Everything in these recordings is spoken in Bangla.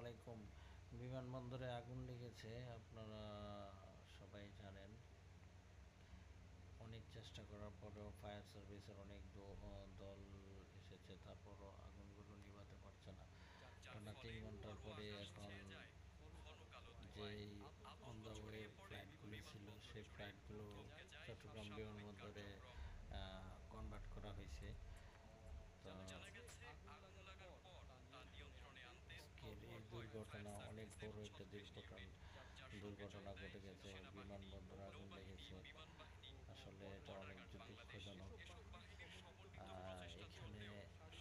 আলাইকুম। বিমানবন্দরে আগুন লেগেছে আপনারা সবাই জানেন। অনেক চেষ্টা করার পরেও ফায়ার সার্ভিসের অনেক দল এসেছে তারপরও আগুনগুলো নিভাতে পারছে না। টানা তিন ঘণ্টার পরে এখন যেই অন দ্য ওয়ে ফ্লাইটগুলি ছিল সেই ফ্লাইটগুলো চট্টগ্রাম বিমানবন্দরে অনেক বড় একটা দুর্ঘটনা দুর্ঘটনা ঘটে গেছে বিমানবন্দরে আগুন লেগেছে। আসলে এটা অনেক দুঃখজনক। এখানে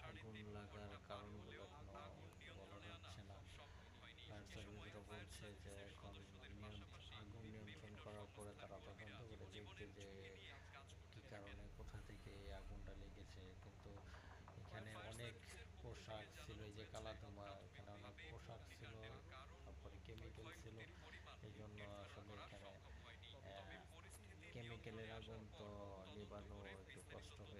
আগুন লাগার কারণগুলো এখনও বলা যাচ্ছে না। বলছে যে আগুন নিয়ন্ত্রণ করার পরে তারা তদন্ত করে দেখবে যে কী কারণে, কোথা থেকে আগুনটা লেগেছে। কিন্তু এখানে অনেক পোশাক ছিল এই যে কালাতমা এখানে অনেক পোশাক ছিল তারপরে কেমিক্যাল ছিল এই জন্য আসলে এখানে কেমিক্যালের আগুন তো